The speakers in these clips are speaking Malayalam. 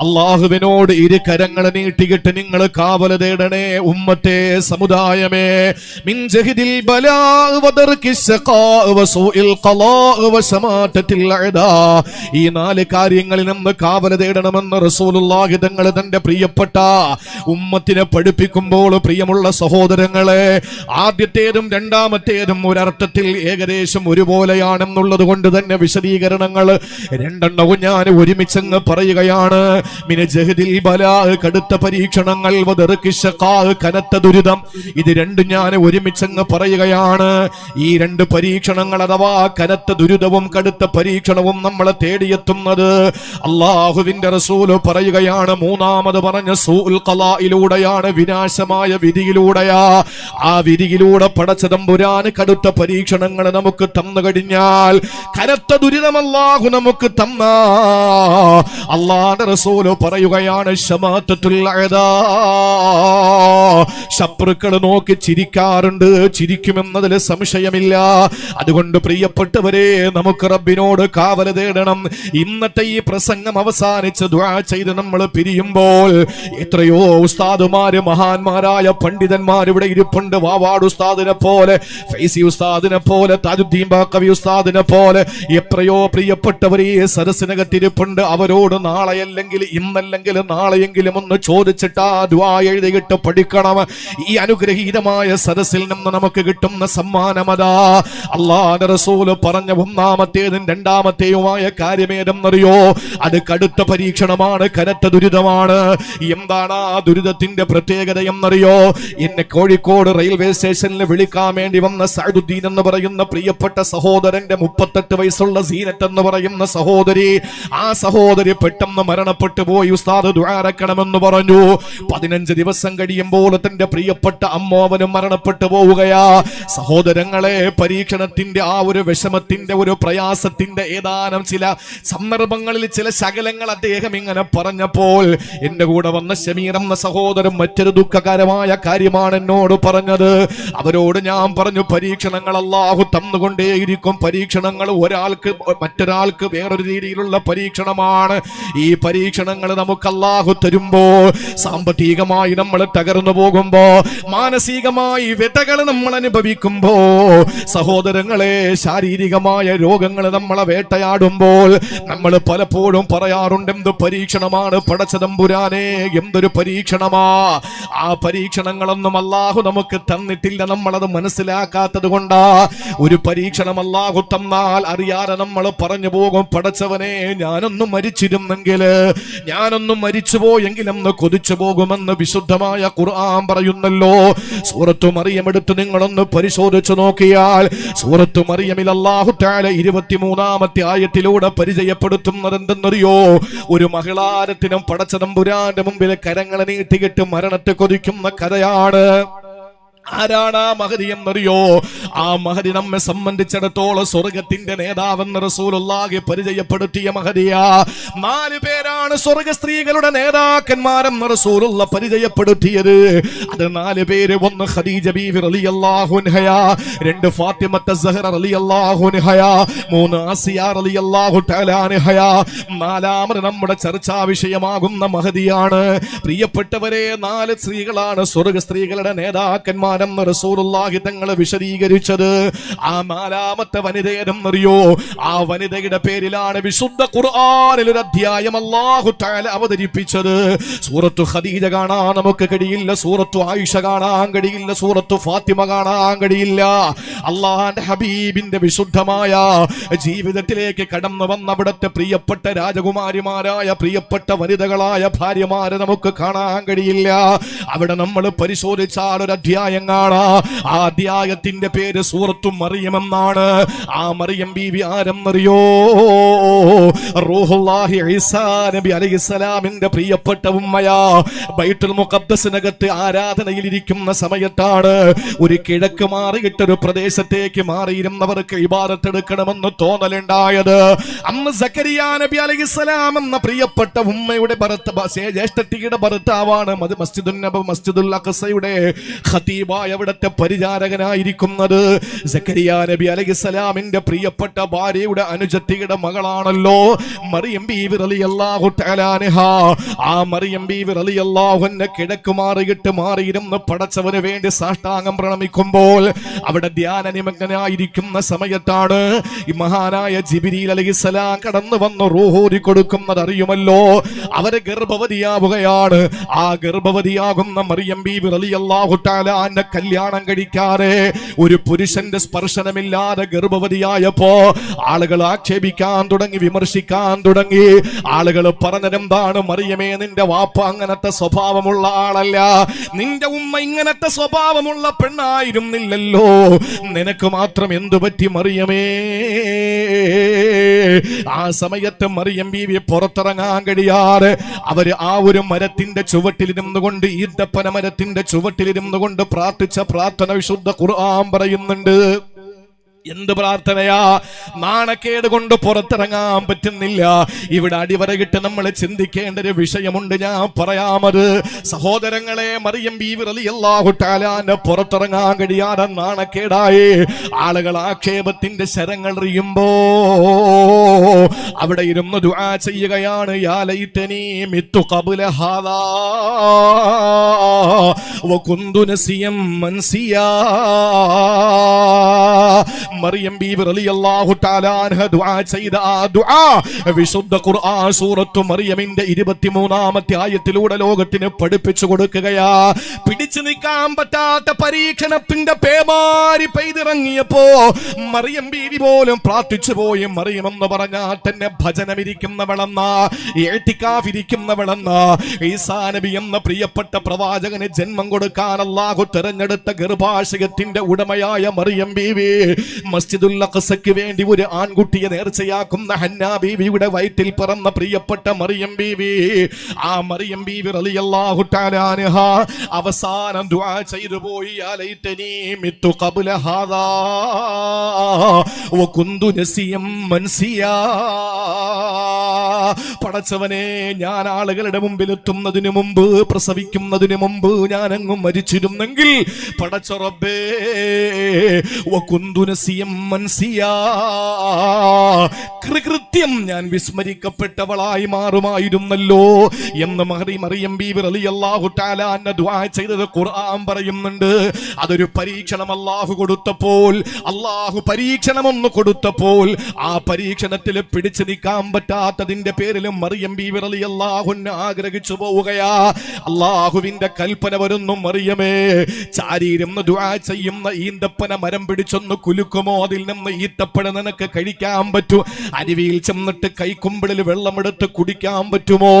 അള്ളാഹുവിനോട് ഇരു കരങ്ങൾ നീട്ടിയിട്ട് നിങ്ങൾ കാവല തേടണേ ഉമ്മത്തെ സമുദായമേ. മിൻ ജഹിദിൽ ബലാ വദർകി ശഖാ വസൂഇൽ ഖലാ വശമാതത്തിൽ അഅദാ ഈ നാല് കാര്യങ്ങളിൽ നിന്ന് കാവല തേടണമെന്ന് റസൂലുള്ളാഹി തങ്ങൾ തന്റെ പ്രിയപ്പെട്ട ഉമ്മത്തിനെ പഠിപ്പിക്കുമ്പോൾ പ്രിയമുള്ള സഹോദരങ്ങളെ ആദ്യത്തേതും രണ്ടാമത്തേതും ഒരർത്ഥത്തിൽ ഏകദേശം ഒരുപോലെയാണെന്നുള്ളത് കൊണ്ട് തന്നെ വിശദീകരണങ്ങൾ രണ്ടെണ്ണവും ഞാൻ ഒരുമിച്ചങ്ങ് പറയുകയാണ്. കടുത്ത പരീക്ഷണങ്ങൾ കനത്ത ദുരിതം. ഇത് രണ്ടും ഞാൻ ഒരുമിച്ചങ്ങ് പറയുകയാണ്. ഈ രണ്ട് പരീക്ഷണങ്ങൾ അഥവാ കനത്ത ദുരിതവും കടുത്ത പരീക്ഷണവും നമ്മളെ തേടിയെത്തുന്നത്. അള്ളാഹുവിന്റെ റസൂൽ പറയുകയാണ് മൂന്നാമത് പറഞ്ഞ സൂൽ ഖലായിലൂടെയാണ് വിനാശമായ വിധിയിലൂടെയാ. ആ വിധിയിലൂടെ പടച്ചതമ്പുരാന് കടുത്ത പരീക്ഷണങ്ങൾ നമുക്ക് തന്നു കഴിഞ്ഞാൽ കനത്ത ദുരിതം അള്ളാഹു നമുക്ക് തന്ന. അള്ളാന്റെ റസൂൽ പറയുകയാണ്. ശത്രുക്കൾ നോക്കി ചിരിക്കാറുണ്ട് ചിരിക്കുമെന്നതിൽ സംശയമില്ല. അതുകൊണ്ട് പ്രിയപ്പെട്ടവരെ നമുക്ക് റബ്ബിനോട് കാവല തേടണം. ഇന്നത്തെ ഈ പ്രസംഗം അവസാനിച്ച് ചെയ്ത് നമ്മൾ പിരിയുമ്പോൾ എത്രയോ ഉസ്താദുമാര് മഹാന്മാരായ പണ്ഡിതന്മാർ ഇവിടെ ഇരിപ്പുണ്ട്. വാവാട് ഉസ്താദിനെ പോലെ ഫൈസി ഉസ്താദിനെ പോലെ താജുദ്ദീൻ ബാക്കവി ഉസ്താദിനെ പോലെ എത്രയോ പ്രിയപ്പെട്ടവർ ഈ സരസിനകത്തിരിപ്പുണ്ട് അവരോട് നാളെ അല്ലെങ്കിൽ ഇന്നല്ലെങ്കിൽ നാളെയെങ്കിലും ഒന്ന് ചോദിച്ചിട്ട് ആ ദ്വാ എഴുതിയിട്ട് പഠിക്കണം. ഈ അനുഗ്രഹീതമായ സദസ്സിൽ നിന്ന് നമുക്ക് കിട്ടുന്ന സമ്മാനമതാ അള്ളാഹ് റസൂൽ പറഞ്ഞ ഒന്നാമത്തേതും രണ്ടാമത്തെയുമായ കാര്യമേതെന്നറിയോ? അത് കടുത്ത പരീക്ഷണമാണ് കനത്ത ദുരിതമാണ്. എന്താണ് ആ ദുരിതത്തിന്റെ പ്രത്യേകത എന്നറിയോ? എന്നെ കോഴിക്കോട് റെയിൽവേ സ്റ്റേഷനിൽ വിളിക്കാൻ വേണ്ടി വന്ന സഅദുദ്ദീൻ എന്ന് പറയുന്ന പ്രിയപ്പെട്ട സഹോദരന്റെ മുപ്പത്തെട്ട് വയസ്സുള്ള സീനത്ത് എന്ന് പറയുന്ന സഹോദരി ആ സഹോദരി പെട്ടെന്ന് മരണപ്പെട്ടു. പോയി ഉസ്താദ് ദുആരക്കണമെന്ന് പറഞ്ഞു. പതിനഞ്ച് ദിവസം കഴിയുമ്പോൾ തന്റെ പ്രിയപ്പെട്ട അമ്മോവനും മരണപ്പെട്ടു പോവുകയാ. സഹോദരങ്ങളെ പരീക്ഷണത്തിന്റെ ആ ഒരു വിഷമത്തിന്റെ ഒരു പ്രയാസത്തിന്റെ ഏതാനും ചില സന്ദർഭങ്ങളിൽ ചില ശകലങ്ങൾ അദ്ദേഹം ഇങ്ങനെ പറഞ്ഞപ്പോൾ എന്റെ കൂടെ വന്ന ഷമീർ എന്ന സഹോദരൻ മറ്റൊരു ദുഃഖകരമായ കാര്യമാണ് എന്നോട് പറഞ്ഞത്. അവരോട് ഞാൻ പറഞ്ഞു പരീക്ഷണങ്ങൾ അള്ളാഹു തന്നുകൊണ്ടേയിരിക്കും. പരീക്ഷണങ്ങൾ ഒരാൾക്ക് മറ്റൊരാൾക്ക് വേറൊരു രീതിയിലുള്ള പരീക്ഷണമാണ്. ഈ പരീക്ഷണങ്ങൾ നമുക്ക് അല്ലാഹു തരുമ്പോ സാമ്പത്തികമായി നമ്മൾ തകർന്നു പോകുമ്പോ മാനസികമായി വ്യതകൾ നമ്മൾ അനുഭവിക്കുമ്പോ സഹോദരങ്ങളെ ശാരീരികമായ രോഗങ്ങൾ നമ്മളെ വേട്ടയാടുമ്പോൾ നമ്മൾ പലപ്പോഴും പറയാറുണ്ട് എന്ത് പരീക്ഷണമാണ് പടച്ചതമ്പുരാനെ എന്തൊരു പരീക്ഷണമാ? ആ പരീക്ഷണങ്ങളൊന്നും അല്ലാഹു നമുക്ക് തന്നിട്ടില്ല നമ്മളത് മനസ്സിലാക്കാത്തത് കൊണ്ടാ. ഒരു പരീക്ഷണം അല്ലാഹു തന്നാൽ അറിയാതെ നമ്മൾ പറഞ്ഞു പോകും പടച്ചവനെ ഞാനൊന്നും മരിച്ചിരുന്നെങ്കിൽ ഞാനൊന്നും മരിച്ചുപോയെങ്കിലെന്ന് കൊതിച്ചു പോകുമെന്ന് വിശുദ്ധമായ ഖുർആൻ പറയുന്നല്ലോ. സൂറത്തു മറിയമെടുത്ത് നിങ്ങളൊന്ന് പരിശോധിച്ചു നോക്കിയാൽ സൂറത്തു മറിയമിൽ അള്ളാഹു താല ഇരുപത്തിമൂന്നാമത്തെ ആയത്തിലൂടെ പരിചയപ്പെടുത്തുന്നത് എന്തെന്നറിയോ ഒരു മഹിളാരത്തിനും പടച്ചതമ്പുരാന്റെ മുമ്പിൽ കരങ്ങളെ നീട്ടിയിട്ട് മരണത്തെ കൊതിക്കുന്ന കഥയാണ്. ആരാണ് ആ മഹതി എന്നറിയോ? ആ മഹതി നമ്മെ സംബന്ധിച്ചിടത്തോളം സ്വർഗത്തിന്റെ നേതാവെന്ന റസൂലുള്ളാഹി പരിചയപ്പെടുത്തിയ മഹതിയാ. നാല് പേരാണ് സ്വർഗ സ്ത്രീകളുടെ നേതാക്കന്മാരെന്ന് റസൂലുള്ള പരിചയപ്പെടുത്തിയത്. അത് നാല് പേര് ഒന്ന് ഖദീജ ബീവി റളിയല്ലാഹു അൻഹയാ രണ്ട് ഫാത്തിമത്ത സഹറ റളിയല്ലാഹു അൻഹയാ മൂന്ന് ആസിയ റളിയല്ലാഹു തആല അൻഹയാ. നാലാമത് നമ്മുടെ ചർച്ചാ വിഷയമാകുന്ന മഹതിയാണ്. പ്രിയപ്പെട്ടവരെ നാല് സ്ത്രീകളാണ് സ്വർഗ സ്ത്രീകളുടെ നേതാക്കന്മാരെന്ന് റസൂലുള്ളാഹി തങ്ങൾ വിശദീകരിച്ചത്? ആ നാലാമത്തെ വനിതയെന്നറിയോ ആ വനിതയുടെ പേരിലാണ് വിശുദ്ധ ഖുർആനിൽ ഒരു അധ്യായം അള്ളാഹു തആല അവതരിപ്പിച്ചത്. സൂറത്തു ഖദീജ കാണാൻ നമുക്ക് കഴിയില്ല സൂറത്തു ആയിഷ കാണാൻ കഴിയില്ല സൂറത്തു ഫാത്തിമ കാണാൻ കഴിയില്ല അള്ളാഹാന്റെ ഹബീബിന്റെ വിശുദ്ധമായ ജീവിതത്തിലേക്ക് കടന്നു വന്ന അവിടുത്തെ പ്രിയപ്പെട്ട രാജകുമാരിമാരായ പ്രിയപ്പെട്ട വനിതകളായ ഭാര്യമാരെ നമുക്ക് കാണാൻ കഴിയില്ല. അവിടെ നമ്മൾ പരിശോധിച്ചാൽ ഒരു അധ്യായം കാണാ ആ അധ്യായത്തിന്റെ പേര് സൂറത്തു മറിയം എന്നാണ്. ആ മറിയം ബീവി ആരെന്നറിയോ? റൂഹുല്ലാഹി ഈസാ നബി പ്രിയപ്പെട്ട ഉമ്മയാ. ബൈത്തുൽ മുഖദ്ദസിനകത്ത് ആരാധനയിൽ ഇരിക്കുന്ന സമയത്താണ് ഒരു കിഴക്ക് മാറിയിട്ടൊരു പ്രദേശത്തേക്ക് മാറിയിരുന്നവർക്ക് ഇബാദത്തെടുക്കണമെന്ന് തോന്നലുണ്ടായത്. അന്ന് സക്കരിയ നബി അലൈഹിസ്സലാം എന്ന പ്രിയപ്പെട്ട ഉമ്മയുടെ ഭർത്ത ജ്യേഷ്ഠത്തിയുടെ ഭർത്താവാണ് മസ്ജിദുൽ നബ മസ്ജിദുൽ അഖസയുടെ ഖതീബ ഹബീബായ അവിടുത്തെ പരിചാരകനായിരിക്കുന്നത്. സക്കരിയ നബി അലഹിസ്സലാമിന്റെ പ്രിയപ്പെട്ട ഭാര്യയുടെ അനുജത്തിയുടെ മകളാണല്ലോ മറിയം ബീവി റളിയല്ലാഹു അള്ളാഹു ആ മറിയം ബീവി റളിയല്ലാഹു അൻഹ കിഴക്ക് മാറിയിട്ട് മാറിയിരുന്ന് പടച്ചവന് വേണ്ടി സാഷ്ടാംഗം പ്രണമിക്കുമ്പോൾ അവിടെ ധ്യാന നിമഗ്നായിരിക്കുന്ന സമയത്താണ് ഈ മഹാനായ ജിബിരിൽ അലഹിസ്സലാം കടന്നു വന്ന് റൂഹൂരി കൊടുക്കുന്നത് അറിയുമല്ലോ. അവരെ ഗർഭവതിയാവുകയാണ്. ആ ഗർഭവതിയാകുന്ന മറിയം ബീവി തആല അൻഹ കല്യാണം കഴിക്കാതെ ഒരു പുരുഷന്റെ സ്പർശനമില്ലാതെ ഗർഭവതിയായപ്പോ ആളുകൾ ആക്ഷേപിക്കാൻ തുടങ്ങി വിമർശിക്കാൻ തുടങ്ങി. ആളുകൾ പറഞ്ഞതെന്താണ്? മറിയമേ നിന്റെ വാപ്പ അങ്ങനത്തെ സ്വഭാവമുള്ള ആളല്ല. നിന്റെ ഉമ്മ ഇങ്ങനത്തെ സ്വഭാവമുള്ള പെണ്ണായിരുന്നില്ലല്ലോ. നിനക്ക് മാത്രം എന്തു പറ്റി മറിയമേ? ആ സമയത്ത് മറിയം ബീവിയെ പുറത്തിറങ്ങാൻ കഴിയാതെ അവർ ആ ഒരു മരത്തിന്റെ ചുവട്ടിലിരുന്നു കൊണ്ട് ഈന്തപ്പന മരത്തിന്റെ ചുവട്ടിലിരുന്നു കൊണ്ട് പ്രാർത്ഥിച്ച പ്രാർത്ഥന വിശുദ്ധ ഖുർആൻ പറയുന്നുണ്ട്. എന്ത് പ്രാർത്ഥനയാ? നാണക്കേട് കൊണ്ട് പുറത്തിറങ്ങാൻ പറ്റുന്നില്ല. ഇവിടെ അടിവരകിട്ട് നമ്മൾ ചിന്തിക്കേണ്ട ഒരു വിഷയമുണ്ട്. ഞാൻ പറയാമത് സഹോദരങ്ങളെ മറിയം ബീവി റളിയല്ലാഹു തആലാന്റെ പുറത്തിറങ്ങാൻ കഴിയാതെ നാണക്കേടായി. ആളുകൾ ആക്ഷേപത്തിന്റെ ശരങ്ങൾ അറിയുമ്പോ അവിടെ ഇരുന്ന് ദുആ ചെയ്യുകയാണ്. യാ ലൈതനി മിത്തു ഹാദാ. മറിയം ബീബി റളിയല്ലാഹു തആല അൻഹ ദുആ ചെയ്ത ആ ദുആ. വിശുദ്ധ ഖുർആൻ സൂറത്തു മറിയമിന്റെ 23ാമത്തെ ആയത്തിലൂടെ ലോകത്തിന് പഠിപ്പിച്ചു കൊടുക്കുകയാ. പിടിച്ചു നിൽക്കാൻ പറ്റാത്ത പരീക്ഷണത്തിന്റെ പേമാരി പെയ്തിറങ്ങിയപ്പോ മറിയം ബീവി പോലും പ്രാർത്ഥിച്ചു പോയി. മറിയം എന്ന് പറഞ്ഞാൽ തന്നെ ഭജനമിരിക്കുന്നവളെന്ന ഏറ്റിക്കാവിരിക്കുന്നവളെന്ന ഈസാ നബി എന്ന പ്രിയപ്പെട്ട പ്രവാചകന് ജന്മം കൊടുക്കാൻ അല്ലാഹു തെരഞ്ഞെടുത്ത ഗർഭാശയത്തിന്റെ ഉടമയായ മറിയം ബീവി മസ്ജിദുൽ അഖസയ്ക്ക് വേണ്ടി ഒരു ആൺകുട്ടിയെ നേർച്ചയാക്കുന്ന ഹന്ന ബീവിയുടെ വയറ്റിൽ പിറന്ന പ്രിയപ്പെട്ട മറിയം ബീവി. ആ മറിയം ബീവി റളിയല്ലാഹു തആല അൻഹ അവസാനം ദുആ ചെയ്തു പോയി. യാ ലൈതനി മിത്തു ഖബ്ല ഹാദാ. വകുന്തു നസിയം മൻസിയാ. പടച്ചവനെ ഞാൻ ആളുകളുടെ മുമ്പിൽ എത്തുന്നതിന് മുമ്പ് പ്രസവിക്കുന്നതിന് മുമ്പ് ഞാൻ അങ്ങും മരിച്ചിരുന്നെങ്കിൽ പടച്ചറബേ കൃത്യം ഞാൻ വിസ്മരിക്കപ്പെട്ടവളായി മാറുമായിരുന്നല്ലോ എന്ന് മഹറി മറിയം ബീവർ അലി ദുആ ചെയ്തത് ഖുർആൻ പറയുന്നുണ്ട്. അതൊരു പരീക്ഷണം അള്ളാഹു കൊടുത്തപ്പോൾ അള്ളാഹു പരീക്ഷണം ഒന്ന് കൊടുത്തപ്പോൾ ആ പരീക്ഷണത്തിൽ പിടിച്ചു നിൽക്കാൻ പറ്റാത്തതിന്റെ പേരിലും മറിയം ബീവി റളിയല്ലാഹുവിനെ ആഗ്രഹിച്ചു പോവുകയാ. അള്ളാഹുവിന്റെ കൽപ്പന വരുന്നു മറിയമേ. ചാരീരുന്ന് ദുആ ചെയ്യുന്ന ഈന്തപ്പന മരം പിടിച്ചൊന്ന് കുലുക്കുമോ? അതിൽ നിന്ന് ഈത്തപ്പഴ നിനക്ക് കഴിക്കാൻ പറ്റൂ. അരുവിയിൽ ചെന്നിട്ട് കൈക്കുമ്പിളിൽ വെള്ളമെടുത്ത് കുടിക്കാൻ പറ്റുമോ?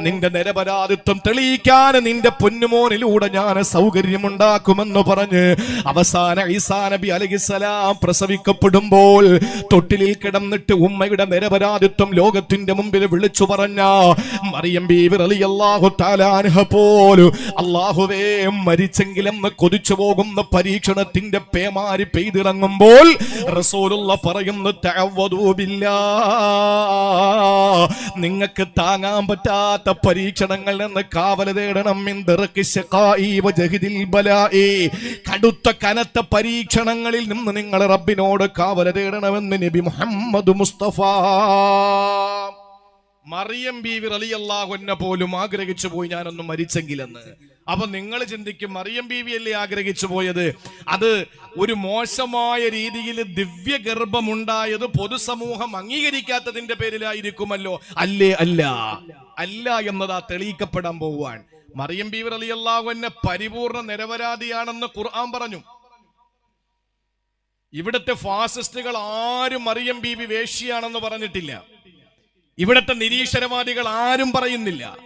നിന്റെ നിരപരാധിത്വം തെളിയിക്കാൻ നിന്റെ പൊന്നുമോനിലൂടെ ഞാൻ സൗകര്യമുണ്ടാക്കുമെന്ന് പറഞ്ഞ് അവസാന ഈസാ നബി അലഹിസലാം പ്രസവിക്കപ്പെടുമ്പോൾ തൊട്ടിലിൽ കിടന്നിട്ട് ഉമ്മയുടെ നിരപരാധിത്വം ലോകത്തിന്റെ മുമ്പിൽ വിളിച്ചു പറഞ്ഞ മറിയം ബീവി റളിയല്ലാഹു തആല അൻഹ പോലും അല്ലാഹുവേ മരിച്ചെങ്കിലെന്ന് കൊതിച്ചു പോകുന്ന പരീക്ഷണത്തിന്റെ പേമാരി പെയ്തിറങ്ങുമ്പോൾ റസൂലുള്ള പറയുന്നു തഅവ്വദൂ ബില്ലാ നിങ്ങൾക്ക് താങ്ങാൻ പറ്റാത്ത പരീക്ഷണങ്ങളിൽ നിന്ന് കാവൽ തേടണം. കടുത്ത കനത്ത പരീക്ഷണങ്ങളിൽ നിന്ന് നിങ്ങൾ റബ്ബിനോട് കാവൽ തേടണമെന്ന് നബി മുഹമ്മദ് മുസ്തഫ മറിയം ബീവി റളിയല്ലാഹുവിനെ പോലും ആഗ്രഹിച്ചു പോയി ഞാനൊന്നും മരിച്ചെങ്കിലെന്ന്. അപ്പൊ നിങ്ങൾ ചിന്തിക്കും മറിയം ബീവി അല്ലേ ആഗ്രഹിച്ചു പോയത്? അത് ഒരു മോശമായ രീതിയിൽ ദിവ്യ ഗർഭമുണ്ടായത് പൊതുസമൂഹം അംഗീകരിക്കാത്തതിന്റെ പേരിലായിരിക്കുമല്ലോ. അല്ലേ അല്ല? അല്ല എന്നതാ തെളിയിക്കപ്പെടാൻ പോവാൻ മറിയം ബീവി റളിയല്ലാഹുവിനെ പരിപൂർണ നിരപരാധിയാണെന്ന് ഖുർആൻ പറഞ്ഞു. ഇവിടുത്തെ ഫാസിസ്റ്റുകൾ ആരും മറിയം ബീവി വേശ്യയാണെന്ന് പറഞ്ഞിട്ടില്ല. ഇവിടുത്തെ നിരീശ്വരവാദികൾ ആരും പറയുന്നില്ല.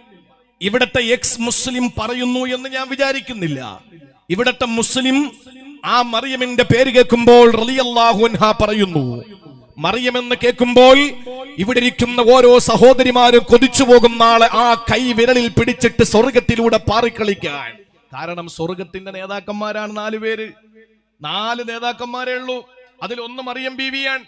ഇവിടത്തെ എക്സ് മുസ്ലിം പറയുന്നു എന്ന് ഞാൻ വിചാരിക്കുന്നില്ല. ഇവിടത്തെ മുസ്ലിം ആ മറിയമിന്റെ പേര് കേൾക്കുമ്പോൾ പറയുന്നു. മറിയം എന്ന് കേൾക്കുമ്പോൾ ഇവിടെ ഇരിക്കുന്ന ഓരോ സഹോദരിമാരും കൊതിച്ചു പോകും നാളെ ആ കൈ വിരലിൽ പിടിച്ചിട്ട് സ്വർഗത്തിലൂടെ പാറിക്കളിക്കാൻ. കാരണം സ്വർഗത്തിന്റെ നേതാക്കന്മാരാണ് നാല് പേര്. നാല് നേതാക്കന്മാരേ ഉള്ളൂ. അതിൽ ഒന്ന് മറിയം ബീവിയാണ്.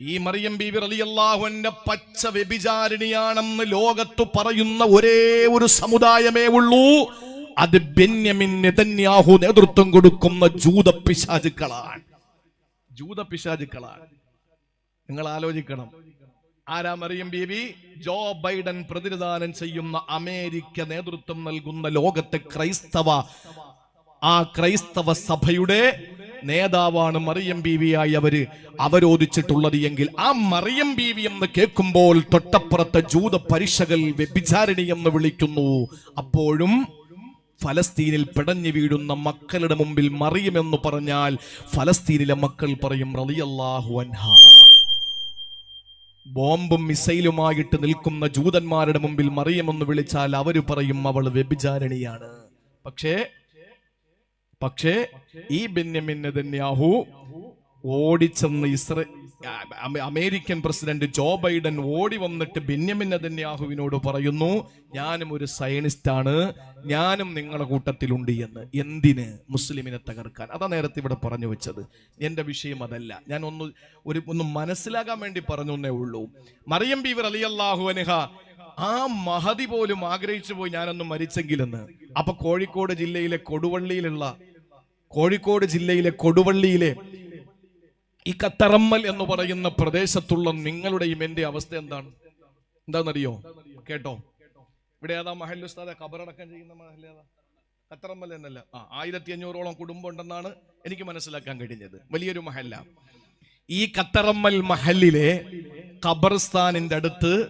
ഈ മറിയം ബീവി റളിയല്ലാഹുവിന്റെ പച്ച വ്യഭിചാരിണിയാണെന്ന് ലോകത്ത് പറയുന്ന ഒരേ ഒരു സമുദായമേ ഉള്ളൂ. അത് ബെന്യമിൻ നെതന്യാഹു നേതൃത്വം കൊടുക്കുന്ന ജൂത പിശാചുക്കളാണ് ജൂത പിശാചുക്കളാണ് നിങ്ങൾ ആലോചിക്കണം. ആരാ മറിയം ബീവി? ജോ ബൈഡൻ പ്രതിനിധാനം ചെയ്യുന്ന അമേരിക്ക നേതൃത്വം നൽകുന്ന ലോകത്തെ ക്രൈസ്തവ ആ ക്രൈസ്തവ സഭയുടെ നേതാവാണ് മറിയം ബീവിയായി അവർ അവരോധിച്ചിട്ടുള്ളത് എങ്കിൽ ആ മറിയം ബീവി എന്ന് കേൾക്കുമ്പോൾ തൊട്ടപ്പുറത്തെ ജൂത പരിശകൾ വ്യഭിചാരിണി എന്ന് വിളിക്കുന്നു. അപ്പോഴും ഫലസ്തീനിൽ പിടഞ്ഞു വീഴുന്ന മക്കളുടെ മുമ്പിൽ മറിയം എന്ന് പറഞ്ഞാൽ ഫലസ്തീനിലെ മക്കൾ പറയും റളിയല്ലാഹു അൻഹ. ബോംബും മിസൈലുമായിട്ട് നിൽക്കുന്ന ജൂതന്മാരുടെ മുമ്പിൽ മറിയമെന്ന് വിളിച്ചാൽ അവർ പറയും അവൾ വ്യഭിചാരിണിയാണ്. പക്ഷേ പക്ഷേ ഈ ബെന്യമിൻ നെതന്യാഹു ഓടിച്ചെന്ന് ഇസ്ര അമേരിക്കൻ പ്രസിഡന്റ് ജോ ബൈഡൻ ഓടി വന്നിട്ട് ബെന്യമിൻ നെതന്യാഹുവിനോട് പറയുന്നു ഞാനും ഒരു സയനിസ്റ്റാണ് ഞാനും നിങ്ങളുടെ കൂട്ടത്തിലുണ്ട് എന്ന്. എന്തിന് മുസ്ലിമിനെ തകർക്കാൻ? അതാ നേരത്തെ ഇവിടെ പറഞ്ഞു വെച്ചത്. എന്റെ വിഷയം അതല്ല. ഞാൻ ഒന്ന് ഒരു ഒന്ന് മനസ്സിലാകാൻ വേണ്ടി പറഞ്ഞു എന്നേ ഉള്ളൂ. മറിയം ബീവർ അലി അള്ളാഹു അനഹ ആ മഹതി പോലും ആഗ്രഹിച്ചു പോയി ഞാനൊന്ന് മരിച്ചെങ്കിലെന്ന്. അപ്പൊ കോഴിക്കോട് ജില്ലയിലെ കൊടുവള്ളിയിലുള്ള കോഴിക്കോട് ജില്ലയിലെ കൊടുവള്ളിയിലെ ഈ കത്തറമ്മൽ എന്ന് പറയുന്ന പ്രദേശത്തുള്ള നിങ്ങളുടെയും എന്റെ അവസ്ഥ എന്താണ്? എന്താണെന്നറിയോ? കേട്ടോ. ഇവിടെ ഏതാ മഹൽ ഉസ്താദെ? ഖബറടക്കം ചെയ്യുന്ന മഹൽ ഏതാ? കത്തറമ്മൽ എന്നല്ല. ആ ആയിരത്തി അഞ്ഞൂറോളം കുടുംബം ഉണ്ടെന്നാണ് എനിക്ക് മനസ്സിലാക്കാൻ കഴിഞ്ഞത്. വലിയൊരു മഹല്ല. ഈ കത്തറമ്മൽ മഹലിലെ ഖബർസ്ഥാനിന്റെ അടുത്ത്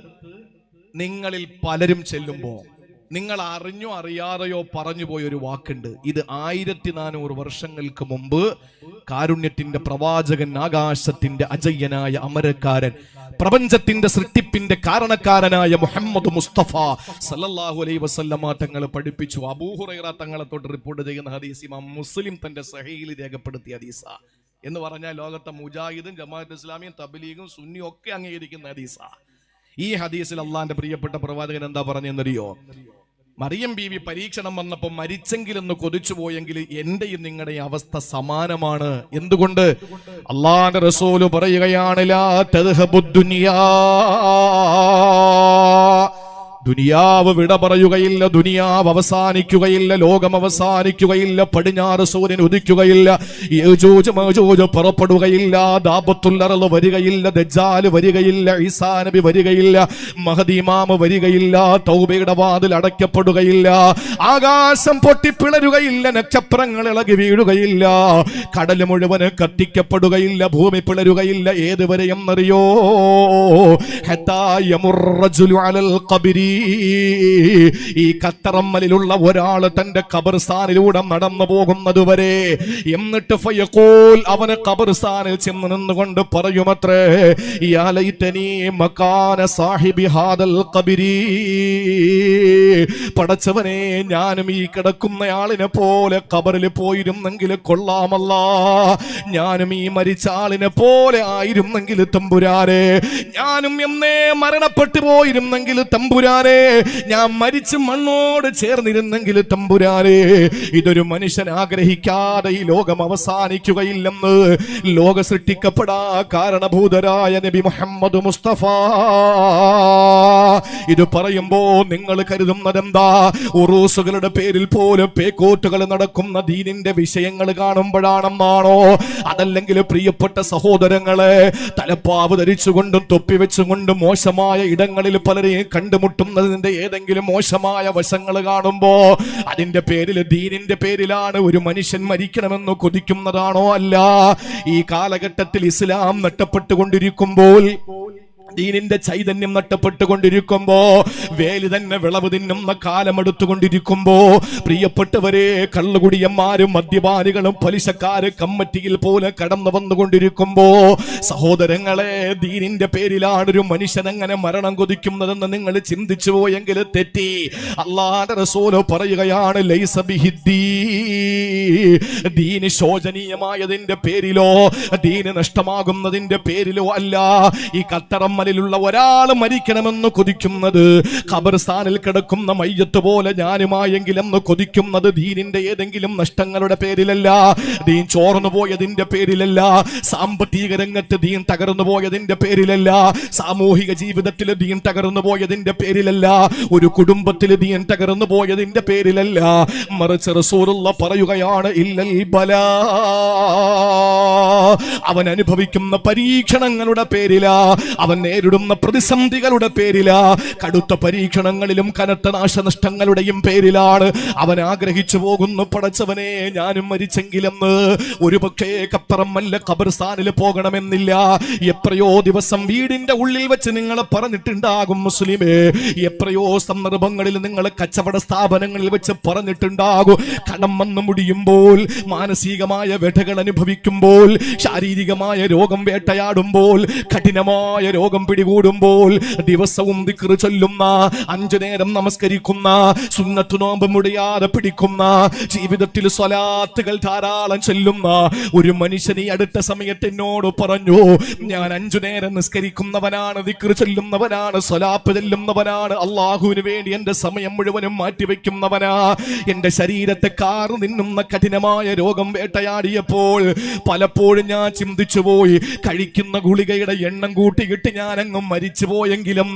നിങ്ങളിൽ പലരും ചെല്ലുമ്പോൾ നിങ്ങൾ അറിഞ്ഞോ അറിയാതെയോ പറഞ്ഞു പോയ ഒരു വാക്കുണ്ട്. ഇത് ആയിരത്തി നാനൂറ് വർഷങ്ങൾക്ക് മുമ്പ് കാരുണ്യത്തിന്റെ പ്രവാചകൻ ആകാശത്തിന്റെ അജയ്യനായ അമരക്കാരൻ പ്രപഞ്ചത്തിന്റെ സൃഷ്ടിപ്പിന്റെ കാരണക്കാരനായ മുഹമ്മദ് മുസ്തഫ സല്ലല്ലാഹു അലൈഹി വസല്ലമ തങ്ങളെ പഠിപ്പിച്ചു. അബൂഹുറൈറ തങ്ങളെ തൊട്ട് റിപ്പോർട്ട് ചെയ്യുന്ന ഹദീസ് ഇമാം മുസ്ലിം തന്റെ സഹയിൽ രേഖപ്പെടുത്തിയ ഹദീസ. എന്ന് പറഞ്ഞാൽ ലോകത്തെ മുജാഹിദും ജമാഅത്ത് ഇസ്ലാമിയും തബ്ലീഗും സുന്നിയും ഒക്കെ അംഗീകരിക്കുന്ന ഹദീസ. ഈ ഹദീസിൽ അള്ളാന്റെ പ്രിയപ്പെട്ട പ്രവാചകൻ എന്താ പറഞ്ഞെന്നറിയോ മറിയം ബീവി പരീക്ഷണം വന്നപ്പോൾ മരിച്ചെങ്കിലെന്ന് കൊതിച്ചു പോയെങ്കിൽ എന്റെയും നിങ്ങളുടെ അവസ്ഥ സമാനമാണ്. എന്തുകൊണ്ട്? അള്ളാന്റെ റസൂൽ പറയുകയാണ് ലാ ദുനിയാവ് വിട പറയുകയില്ല ദുനിയാവ് അവസാനിക്കുകയില്ല ലോകം അവസാനിക്കുകയില്ല പടിഞ്ഞാറ് സൂര്യൻ ഉദിക്കുകയില്ല പുറപ്പെടുകയില്ല ദാബത്തുല്ലറൽ വരികയില്ല ദജ്ജാൽ വരികയില്ല ഈസാ നബി വരികയില്ല മഹദീമാമ വരികയില്ല തൗബയുടെ വാതിൽ അടയ്ക്കപ്പെടുകയില്ല ആകാശം പൊട്ടിപ്പിളരുകയില്ല നക്ഷത്രങ്ങൾ ഇളകി വീഴുകയില്ല കടൽ മുഴുവൻ കത്തിക്കപ്പെടുകയില്ല ഭൂമി പിളരുകയില്ല ഏതുവരെയും അറിയോ ഹത്താ മുറജുലു അലൽ ഖബരി. ഈ കത്തറമ്മലിലുള്ള ഒരാൾ തന്റെ കബർസ്ഥാനിലൂടെ നടന്നു പോകുന്നത് വരെ എന്നിട്ട് ഫയഖൂൽ അവന് കബർസ്ഥാനിൽ ചെന്ന് നിന്നുകൊണ്ട് പറയുമത്രേ ലൈതനി സാഹിബി ഹാദൽ പടച്ചവനെ ഞാനും ഈ കിടക്കുന്ന കിടക്കുന്നയാളിനെ പോലെ കബറിൽ പോയിരുന്നെങ്കിൽ കൊള്ളാമല്ല. ഞാനും ഈ മരിച്ച ആളിനെ പോലെ ആയിരുന്നെങ്കിൽ തമ്പുരാരെ ഞാനും എന്നേ മരണപ്പെട്ടു പോയിരുന്നെങ്കിൽ തമ്പുരാനെ ഞാൻ മരിച്ച് മണ്ണോട് ചേർന്നിരുന്നെങ്കിൽ തമ്പുരാനെ ഇതൊരു മനുഷ്യൻ ആഗ്രഹിക്കാതെ ഈ ലോകം അവസാനിക്കുകയില്ലെന്ന് ലോക സൃഷ്ടിക്കപ്പെടാ കാരണഭൂതരായ നബി മുഹമ്മദ് മുസ്തഫ. ഇത് പറയുമ്പോ നിങ്ങൾ കരുതുന്നത് എന്താ ഉറൂസുകളുടെ പേരിൽ പോലും പേക്കോട്ടുകൾ നടക്കുന്ന ദീനിന്റെ വിഷയങ്ങൾ കാണുമ്പോഴാണെന്നാണോ? അതല്ലെങ്കിൽ പ്രിയപ്പെട്ട സഹോദരങ്ങളെ തലപ്പാവ് ധരിച്ചുകൊണ്ടും തൊപ്പി വെച്ചുകൊണ്ടും മോശമായ ഇടങ്ങളിൽ പലരെയും കണ്ടുമുട്ടുന്നതിന്റെ ഏതെങ്കിലും മോശമായ വശങ്ങൾ കാണുമ്പോ അതിന്റെ പേരിൽ ദീനിന്റെ പേരിലാണ് ഒരു മനുഷ്യൻ മരിക്കണമെന്ന് കൊതിക്കുന്നതാണോ അല്ല? ഈ കാലഘട്ടത്തിൽ ഇസ്ലാം നഷ്ടപ്പെട്ടുകൊണ്ടിരിക്കുമ്പോൾ ദീനിന്റെ ചൈതന്യം നഷ്ടപ്പെട്ടുകൊണ്ടിരിക്കുമ്പോ വേലി തന്നെ വിളവ് തിന്നുന്ന കാലമെടുത്തുകൊണ്ടിരിക്കുമ്പോ പ്രിയപ്പെട്ടവരെ കള്ളുകുടിയന്മാരും മദ്യപാനികളും പലിശക്കാര് കമ്മറ്റിയിൽ പോലെ കടന്നു വന്നുകൊണ്ടിരിക്കുമ്പോ സഹോദരങ്ങളെ ദീനിന്റെ പേരിലാണ് ഒരു മനുഷ്യൻ എങ്ങനെ മരണം കൊതിക്കുന്നതെന്ന് നിങ്ങൾ ചിന്തിച്ചു പോയെങ്കിൽ തെറ്റി അള്ളാന്റെ റസോലോ പറയുകയാണ്. ദീന് ശോചനീയമായതിന്റെ പേരിലോ ദീന് നഷ്ടമാകുന്നതിന്റെ പേരിലോ അല്ല ഈ കത്തറമ്മൽ നമ്മളിലുള്ള ഒരാൾ മരിക്കണമെന്ന് കൊതിക്കുന്നത്. ഖബർസ്ഥാനിൽ കിടക്കുന്ന മയ്യത്ത് പോലെ ഞാനുമായെങ്കിലും കൊതിക്കുന്നത് ദീനിന്റെ ഏതെങ്കിലും നഷ്ടങ്ങളുടെ പേരിലല്ല. ദീൻ ചോർന്നു പോയതിന്റെ പേരിലല്ല. സാമ്പത്തിക രംഗത്ത് ദീൻ തകർന്നു പോയതിന്റെ പേരിലല്ല. സാമൂഹിക ജീവിതത്തിൽ ദീൻ തകർന്നു പോയതിന്റെ പേരിലല്ല. ഒരു കുടുംബത്തിൽ ദീൻ തകർന്നു പോയതിന്റെ പേരിലല്ല. മറിച്ച് റസൂലുള്ള പറയുകയാണ് ഇല്ലൽ ബല. അവൻ അനുഭവിക്കുന്ന പരീക്ഷണങ്ങളുടെ പേരിലാ. അവൻ നേരിടുന്ന പ്രതിസന്ധികളുടെ പേരിലാ. കടുത്ത പരീക്ഷണങ്ങളിലും കനത്ത നാശനഷ്ടങ്ങളുടെയും പേരിലാണ്. അവൻ ആഗ്രഹിച്ചു പോകുന്നു പടച്ചവനെ ഞാനും മരിച്ചെങ്കിലെന്ന്. ഒരു പക്ഷേ കപ്പറമല്ല ഖബർസ്ഥാനിൽ പോകണമെന്നില്ല. എത്രയോ ദിവസം വീടിന്റെ ഉള്ളിൽ വെച്ച് നിങ്ങൾ പറഞ്ഞിട്ടുണ്ടാകും മുസ്ലിമേ. എത്രയോ സന്ദർഭങ്ങളിൽ നിങ്ങൾ കച്ചവട സ്ഥാപനങ്ങളിൽ വെച്ച് പറഞ്ഞിട്ടുണ്ടാകും. കടം വന്നു മുടിയുമ്പോൾ മാനസികമായ വേട്ടകൾ അനുഭവിക്കുമ്പോൾ ശാരീരികമായ രോഗം വേട്ടയാടുമ്പോൾ കഠിനമായ രോഗം പിടികൂടുമ്പോൾ ദിവസവും ദിക്റ് ചൊല്ലുന്ന അഞ്ചു നേരം നമസ്കരിക്കുന്ന സുന്നത്തു നോമ്പ് മുടിയാതെ പിടിക്കുന്ന ജീവിതത്തിൽ സ്വലാത്തുകൾ ധാരാളം ചൊല്ലുന്ന ഒരു മനുഷ്യൻ ഈ അടുത്ത സമയത്ത് എന്നോട് പറഞ്ഞു ഞാൻ അഞ്ചു നേരം നിസ്കരിക്കുന്നവനാണ് ദിക്റ് ചൊല്ലുന്നവനാണ് സ്വലാപ്പ് ചെല്ലുന്നവനാണ് അള്ളാഹുവിന് വേണ്ടി എന്റെ സമയം മുഴുവനും മാറ്റിവെക്കുന്നവനാ. എന്റെ ശരീരത്തെ കാർ നിന്നുന്ന കഠിനമായ രോഗം വേട്ടയാടിയപ്പോൾ പലപ്പോഴും ഞാൻ ചിന്തിച്ചു പോയി കഴിക്കുന്ന ഗുളികയുടെ എണ്ണം കൂട്ടിയിട്ട് ഞാൻ മരിച്ചു പോയെങ്കിലും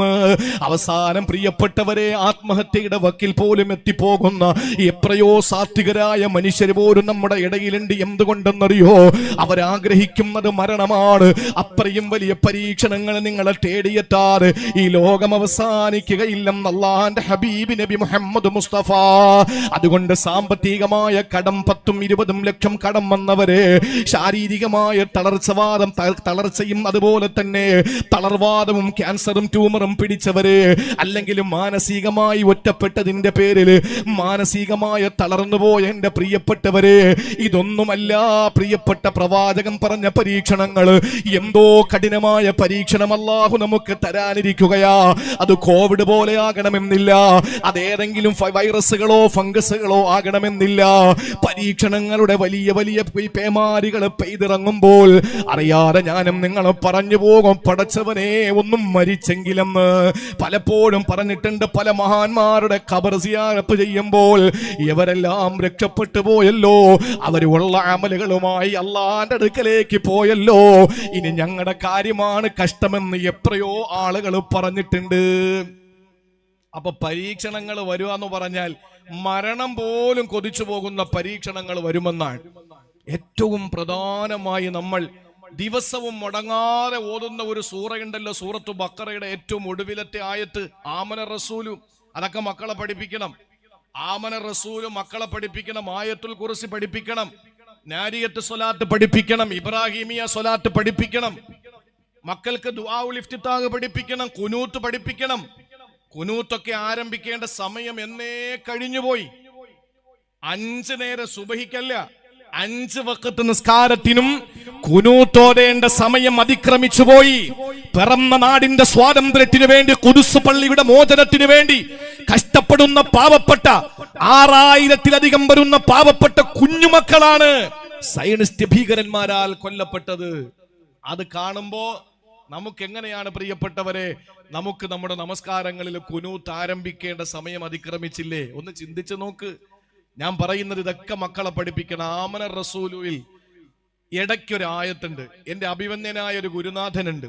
അവസാനം പ്രിയപ്പെട്ടവരെ ആത്മഹത്യയുടെ വക്കിൽ പോലും എത്തിപ്പോകുന്ന എത്രയോ സാത്വികരായ മനുഷ്യർ പോലും നമ്മുടെ ഇടയിലുണ്ട്. എന്തുകൊണ്ടെന്നറിയോ? അവരാഗ്രഹിക്കുന്നത് മരണമാണ്. അത്രയും വലിയ പരീക്ഷണങ്ങൾ നിങ്ങളെ തേടിയെത്താറ്. ഈ ലോകം അവസാനിക്കുകയില്ലെന്ന് അള്ളാന്റെ ഹബീബ് നബി മുഹമ്മദ് മുസ്തഫ. അതുകൊണ്ട് സാമ്പത്തികമായ കടം പത്തും ഇരുപതും ലക്ഷം കടം വന്നവരെ ശാരീരികമായ തളർച്ചവാദം തളർച്ചയും അതുപോലെ തന്നെ തളർവാദവും ക്യാൻസറും ട്യൂമറും പിടിച്ചവര് അല്ലെങ്കിൽ മാനസികമായി ഒറ്റപ്പെട്ടതിന്റെ പേരിൽ മാനസികമായ തളർന്നുപോയ എന്റെ പ്രിയപ്പെട്ടവര് ഇതൊന്നുമല്ല. പ്രിയപ്പെട്ട പ്രവാചകൻ പറഞ്ഞ പരീക്ഷണങ്ങൾ എന്തോ കഠിനമായ പരീക്ഷണം അള്ളാഹു നമുക്ക് തരാനിരിക്കുകയാ. അത് കോവിഡ് പോലെ ആകണമെന്നില്ല. അതേതെങ്കിലും വൈറസുകളോ ഫംഗസുകളോ ആകണമെന്നില്ല. പരീക്ഷണങ്ങളുടെ വലിയ വലിയ പേമാരികൾ പെയ്തിറങ്ങുമ്പോൾ അറിയാതെ ഞാനും നിങ്ങൾ പറഞ്ഞു പോകും. പടച്ചവനെ ഒന്നും മരിച്ചെങ്കിലെന്ന് പലപ്പോഴും പറഞ്ഞിട്ടുണ്ട് പല മഹാന്മാരുടെ കബർ സിയാറപ്പ് ചെയ്യുമ്പോൾ ഇവരെല്ലാം രക്ഷപ്പെട്ടു പോയല്ലോ. അവർ ഉള്ള അമലുകളുമായി അള്ളാന്റെ അടുക്കലേക്ക് പോയല്ലോ. ഇനി ഞങ്ങളുടെ കാര്യമാണ് കഷ്ടമെന്ന് എത്രയോ ആളുകൾ പറഞ്ഞിട്ടുണ്ട്. അപ്പൊ പരീക്ഷണങ്ങൾ വരുക എന്ന് പറഞ്ഞാൽ മരണം പോലും കൊതിച്ചു പോകുന്ന പരീക്ഷണങ്ങൾ വരുമെന്നാണ് ഏറ്റവും പ്രധാനമായി നമ്മൾ ദിവസവും മുടങ്ങാതെ ഓതുന്ന ഒരു സൂറയുണ്ടല്ലോ സൂറത്തു ബക്കറയുടെ ഏറ്റവും ഒടുവിലത്തെ ആയത്ത് ആമന റസൂലു. അതൊക്കെ മക്കളെ പഠിപ്പിക്കണം. ആമന റസൂലും മക്കളെ പഠിപ്പിക്കണം. ആയത്തുൽ കുറിച്ച് പഠിപ്പിക്കണം. നാരിയത്ത് സൊലാത്ത് പഠിപ്പിക്കണം. ഇബ്രാഹിമിയ സൊലാത്ത് പഠിപ്പിക്കണം. മക്കൾക്ക് ഇഫ്തിതാഹ് പഠിപ്പിക്കണം. കുനൂത്ത് പഠിപ്പിക്കണം. കുനൂത്തൊക്കെ ആരംഭിക്കേണ്ട സമയം എന്നേ കഴിഞ്ഞുപോയി. അഞ്ച് നേരെ സുബഹിക്കല്ല അഞ്ച് വക്കത്ത് നിസ്കാരത്തിനും കുനൂത്തോടേണ്ട സമയം അതിക്രമിച്ചു പോയി. പിറന്ന നാടിന്റെ സ്വാതന്ത്ര്യത്തിനു വേണ്ടി കുതുസ് പള്ളിയുടെ മോചനത്തിനു വേണ്ടി കഷ്ടപ്പെടുന്ന പാവപ്പെട്ട ആറായിരത്തിലധികം വരുന്ന പാവപ്പെട്ട കുഞ്ഞുമക്കളാണ് സയനിസ്റ്റ് ഭീകരന്മാരാൽ കൊല്ലപ്പെട്ടത്. അത് കാണുമ്പോ നമുക്ക് എങ്ങനെയാണ് പ്രിയപ്പെട്ടവരെ? നമുക്ക് നമ്മുടെ നമസ്കാരങ്ങളിൽ കുനൂത്ത് ആരംഭിക്കേണ്ട സമയം അതിക്രമിച്ചില്ലേ? ഒന്ന് ചിന്തിച്ചു നോക്ക്. ഞാൻ പറയുന്നത് ഇതൊക്കെ മക്കളെ പഠിപ്പിക്കണം. ആമന റസൂലുവിൽ ഇടയ്ക്കൊരു ആയത്തുണ്ട് എന്റെ അഭിവന്യനായ ഒരു ഗുരുനാഥനുണ്ട്.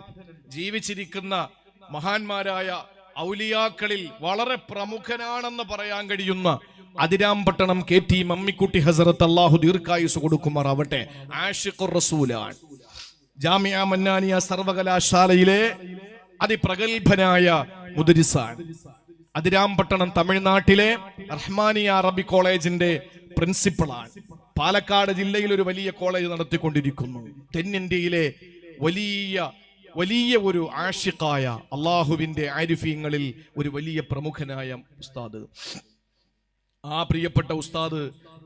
ജീവിച്ചിരിക്കുന്ന മഹാന്മാരായ ഔലിയാക്കളിൽ വളരെ പ്രമുഖനാണെന്ന് പറയാൻ കഴിയുന്ന അതിരാമ്പട്ടണം കെ ടി മമ്മിക്കുട്ടി ഹസറത്ത് അള്ളാഹു ദീർഘായുസ് കൊടുക്കുമാറാവട്ടെ. ആഷിഖുർ റസൂലാണ് ജാമിയ മന്നാനിയ സർവകലാശാലയിലെ അതിപ്രഗത്ഭനായ മുദരിസാണ് അതിരാമ്പട്ടണം തമിഴ്നാട്ടിലെ റഹ്മാനിയ അറബി കോളേജിന്റെ പ്രിൻസിപ്പളാണ്. പാലക്കാട് ജില്ലയിൽ ഒരു വലിയ കോളേജ് നടത്തിക്കൊണ്ടിരിക്കുന്നു. തെന്നിന്ത്യയിലെ വലിയ വലിയ ഒരു ആഷിഖായ അള്ളാഹുവിന്റെ ആരിഫീങ്ങളിൽ ഒരു വലിയ പ്രമുഖനായ ഉസ്താദ്. ആ പ്രിയപ്പെട്ട ഉസ്താദ്